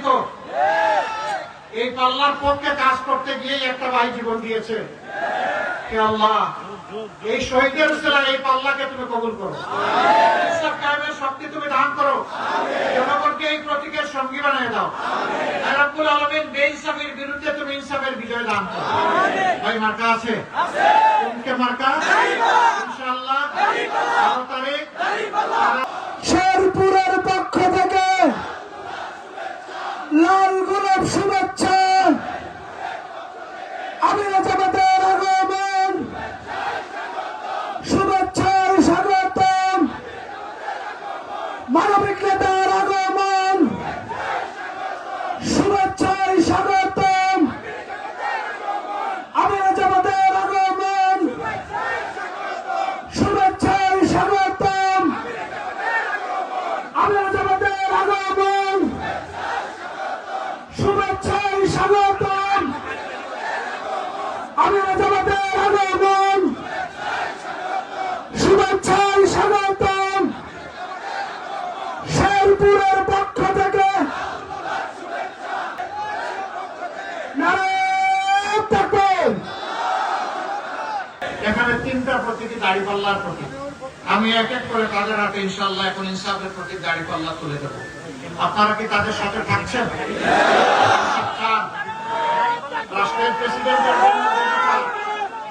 রঞ্জিত এই পাল্লার পক্ষে কাজ করতে গিয়ে একটা ভাই জীবন দিয়েছে। এই শহীদের উসিলায় এই পাল্লাকে তুমি কবুল করো। শক্তি তুমি দান করো। জনগণকে এই প্রতীকের সঙ্গী বানিয়ে দাও। আর রব্বুল আলমিন বেইনসাফের বিরুদ্ধে তুমি ইনসাফের বিজয় দান করো। ভাই, মার্কা আছে? মার্কা? ইনশাআল্লাহ। আমির জামাতের মানবিক নেতার আগমন শুভেচ্ছায় স্বাগতম আমির জামাতের আগমন শুভেচ্ছায় স্বাগতম আমরা তোমাদের আগমন শুভেচ্ছায় স্বাগতম আমরা তোমাদের আগমন শুভেচ্ছায় স্বাগতম শেরপুরের পক্ষ থেকে নারায়ণ থাকুন এখানে তিনটা প্রতীকী দাড়ি পাল্লার প্রতীক। আমি এক এক করে তাদের হাতে ইনশাল্লাহ এখন ইনসাফের প্রতীক দাড়ি পাল্লা তুলে দেব। আপনারা কি তাদের সাথে থাকছেন? রাষ্ট্রের প্রেসিডেন্টের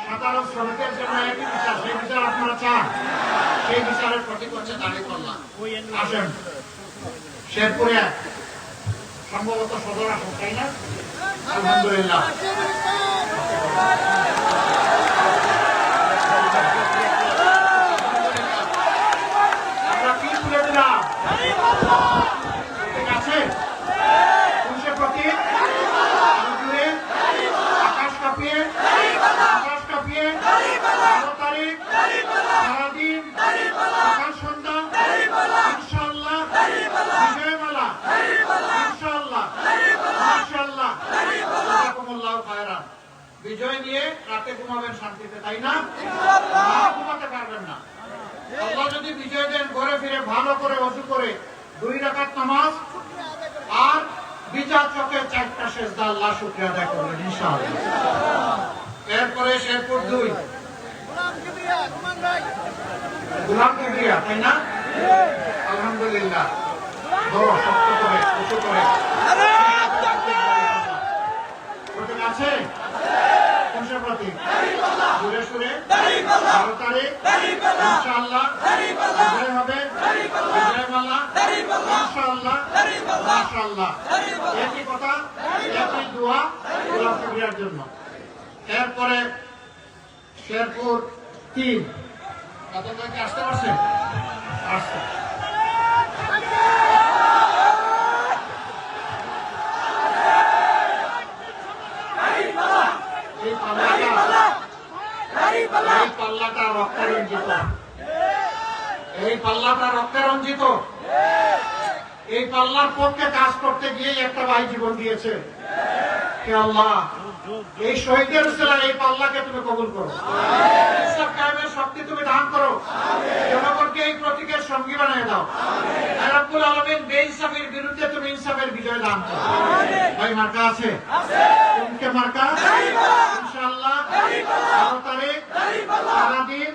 সাধারণ শ্রমিকের জন্য একই বিচার, সেই বিচার আপনারা চান? সেই বিচারের প্রতীক হচ্ছে দাড়ি পাল্লা আসেন। শেরপুরে সম্ভবত সদর আসন, তাই না? আলহামদুলিল্লাহ আমরা কি তুলে দিলাম ঠিক আছে পুরুষের প্রতি আরও জোরে, আকাশ কাঁপিয়ে আকাশ কাঁপিয়ে বারো তারিখ সারাদিন সকাল সন্ধ্যা ইনশাল্লাহ বিজয়মালা ইনশাল্লাহ মাশাল্লাহ জাযাকুমুল্লাহ খায়রান। বিজয় নিয়ে রাতে ঘুমাবেন শান্তিতে তাই না? ঘুমাতে পারবেন না। আল্লাহ যদি বিজয় দেন ঘরে ফিরে ভালো করে অজু করে দুই রাকাত নামাজ আর বিচার চোখে চারটা শেষ দা আল্লাহ শুক্রিয়া আদায় করবেন ইনশাআল্লাহ। এরপরে শেরপুর দুই। গুলাম কিবরিয়া তাই না? আলহামদুলিল্লাহ। ধরো শক্ত করে উঁচু করে। আছে একই কথা? একই দোয়া? জন্য। এরপরে শেরপুর তিন। আপনাদেরকে আসতে পারছেন আসছে এই পাল্লাটা এই পাল্লাটা রক্তে রঞ্জিত এই পাল্লাটা রক্তে রঞ্জিত এই পাল্লার পক্ষে কাজ করতে গিয়ে একটা ভাই জীবন দিয়েছে। আল্লাহ এই শহীদের উসিলায় এই পাল্লাকে তুমি কবুল করো। কায়েমের শক্তি তুমি দান করো। জনগণকে এই প্রতীকের সঙ্গী বানিয়ে দাও। আর রব্বুল আলমিন বেইনসাফের বিরুদ্ধে তুমি ইনসাফের বিজয় দান করো। ভাই মার্কা আছে? মার্কা? ইনশাআল্লাহ। সারাদিন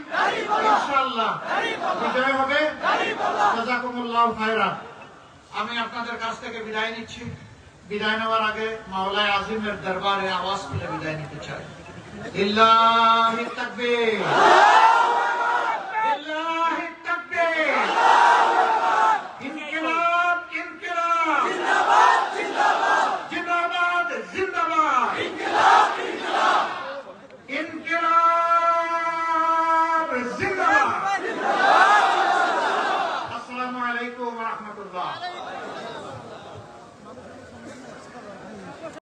বিজয় হবে। আমি আপনাদের কাছ থেকে বিদায় নিচ্ছি। বিদায় নেওয়ার আগে মাওলায় আজিমের দরবারে আওয়াজ তুলে বিদায় নিতে চাই। ইল্লাহ তাকবীর।